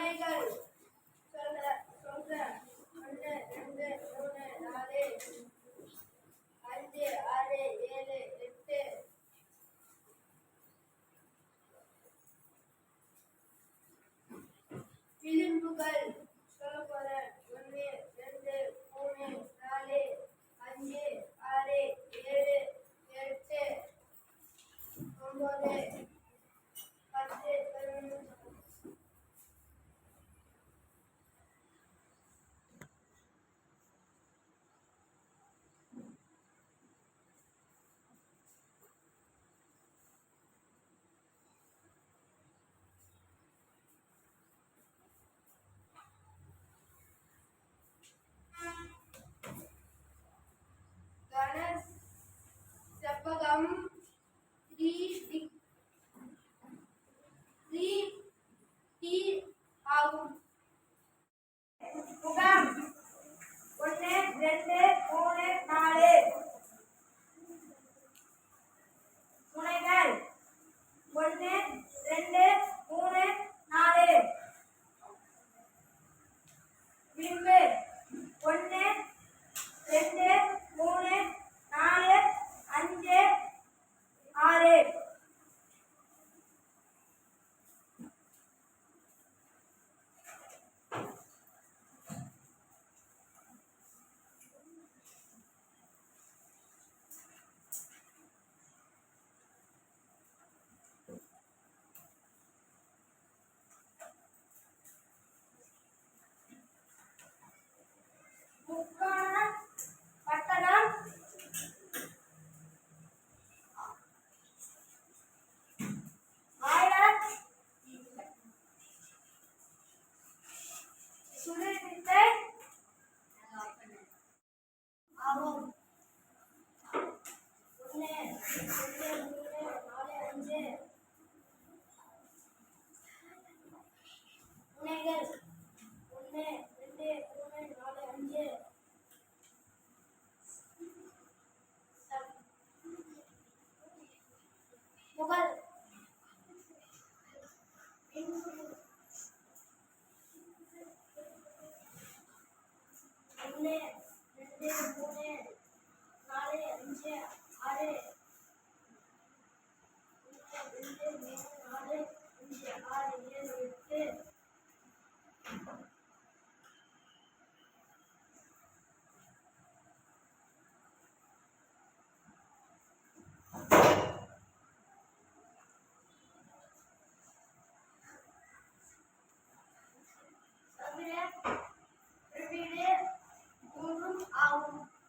ஆணைகள் சொல்ல சொல்ல ஒன்று ரெண்டு மூணு நாலு. அஞ்சு ஆறு ஏழு எட்டு. விளிம்புகள். பின்பு முகல் ஒன்று ரெண்டு மூணு நாலு அஞ்சு ஆறு Öbürü, öbürü burnum ağrıyor.